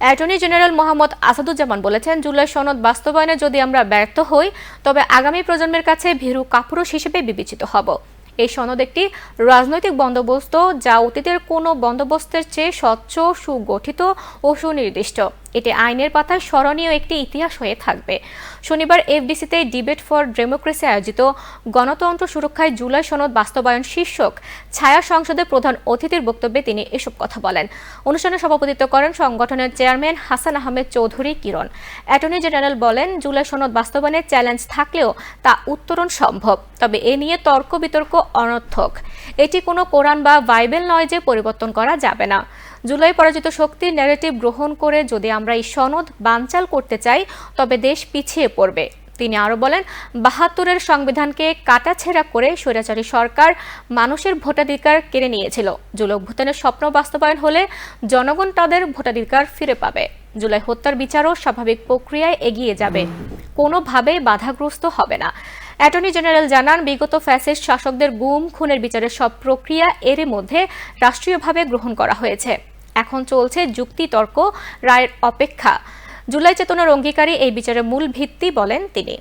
Attorney general Mohammad Asaduzzaman বলেছেন, জুলাই সনদ বাস্তবায়নে যদি আমরা ব্যর্থ হই, তবে আগামী প্রজন্মের কাছে ভীরু কাপুরুষ হিসেবে বিবেচিত হব। এই সনদ একটি রাজনৈতিক বন্দোবস্ত যা অতীতের কোনো বন্দোবস্তের চেয়ে স্বচ্ছ, সুগঠিত ও সুনির্দিষ্ট। এটি আইনের পাতায় স্মরণীয় একটি ইতিহাস হয়ে থাকবে। শনিবার এফডিসিতে ডিবেট ফর ডেমোক্রেসি আয়োজিত গণতন্ত্র সুরক্ষায় জুলাই সনদ বাস্তবায়ন শীর্ষক ছায়া সংসদের প্রধান অতিথির বক্তব্যে তিনি এসব কথা বলেন। অনুষ্ঠানে সভাপতিত্ব করেন সংগঠনের chairman Hasan Ahmed Chowdhury Kiran. Attorney general বলেন, জুলাই সনদ বাস্তবায়নের চ্যালেঞ্জ থাকলেও তা উত্তরণ সম্ভব, তবে এ নিয়ে তর্ক বিতর্ক অনর্থক। এটি কোনো কোরআন বা বাইবেল নয় যে পরিবর্তন করা যাবে না। জুলাই পরাজিত শক্তির ন্যারেটিভ গ্রহণ করে যদি আমরা এই সনদ বানচাল করতে চাই, তবে দেশ পিছিয়ে পড়বে। তিনি আরও বলেন, বাহাত্তরের সংবিধানকে কাটাছেঁড়া করে স্বৈরাচারী সরকার মানুষের ভোটাধিকার কেড়ে নিয়েছিল। জুলাই ভুটানের স্বপ্ন বাস্তবায়ন হলে জনগণ তাদের ভোটাধিকার ফিরে পাবে। জুলাই হত্যার বিচারও স্বাভাবিক প্রক্রিয়ায় এগিয়ে যাবে। কোনোভাবেই বাধাগ্রস্ত হবে না। অ্যাটর্নি জেনারেল জানান, বিগত ফ্যাসিস্ট শাসকদের গুম, খুনের বিচারের সব প্রক্রিয়া এরই মধ্যে রাষ্ট্রীয়ভাবে গ্রহণ করা হয়েছে। এখন চলছে যুক্তিতর্ক রায়ের অপেক্ষা। জুলাই চেতনার অঙ্গীকারী এই বিচারের মূল ভিত্তি বলেন তিনি।